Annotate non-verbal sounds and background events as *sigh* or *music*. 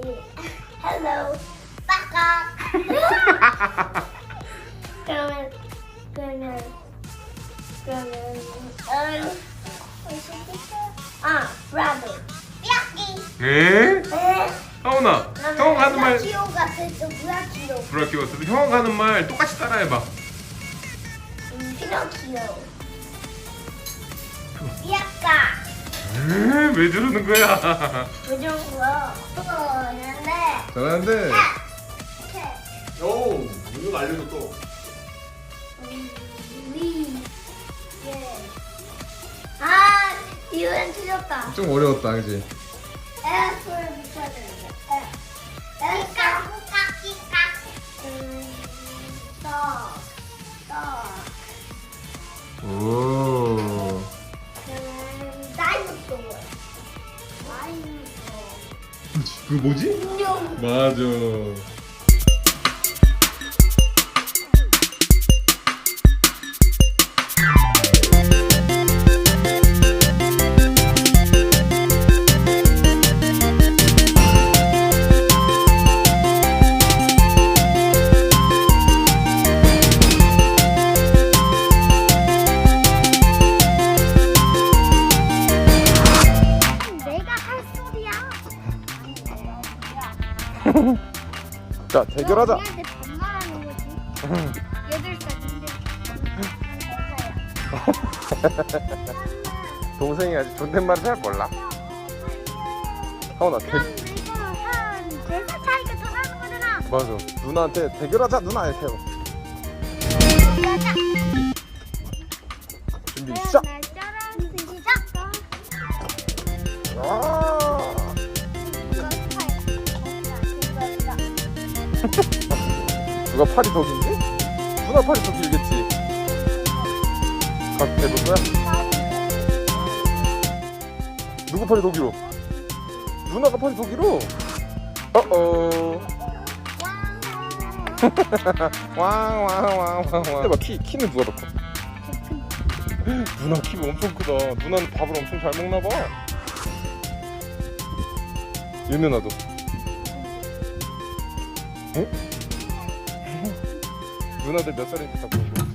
Hello. Back up. *laughs* 그러면 그러면 그러면 어 아, rabbit. 삐약이. 예? 네. 하훈아, 형 하는 말 브라키오 같은 또 브라키오. 브라키오 같은 형 하는 말 똑같이 따라해봐. 음, 피노키오. 그 삐약가. 음. 왜 저러는 거야 거야? 어, 근데 잘하는데 오, 이거 알려줘 또. 음, 위. 예. 아, 이건 틀렸다. 좀 어려웠다 그지? 에스를 붙여야 되는데. 그거 뭐지? 인형. 맞아. *laughs* 자 대결하자 얘한테 반말하는 거지. *laughs* 여덟 살인데. *laughs* 동생이 아직 존댓말을 잘 몰라 하원아 대... 그럼 우리가 한 네살 차이가 더 나는 거잖아. 맞아 누나한테 대결하자 누나 이렇게 해봐. 준비 시작 누가 팔이 더 긴지? 누나 팔이 더 길겠지 가서 해볼 거야? 누구 팔이 더 길어? 누나가 팔이 더 길어 어어 왕왕왕왕왕 해봐 키, 키는 누가 더 커? *laughs* 누나 키가 엄청 크다 누나는 밥을 엄청 잘 먹나 봐 유면아도 어? *laughs* 누나들 몇 살인지 다 보여줘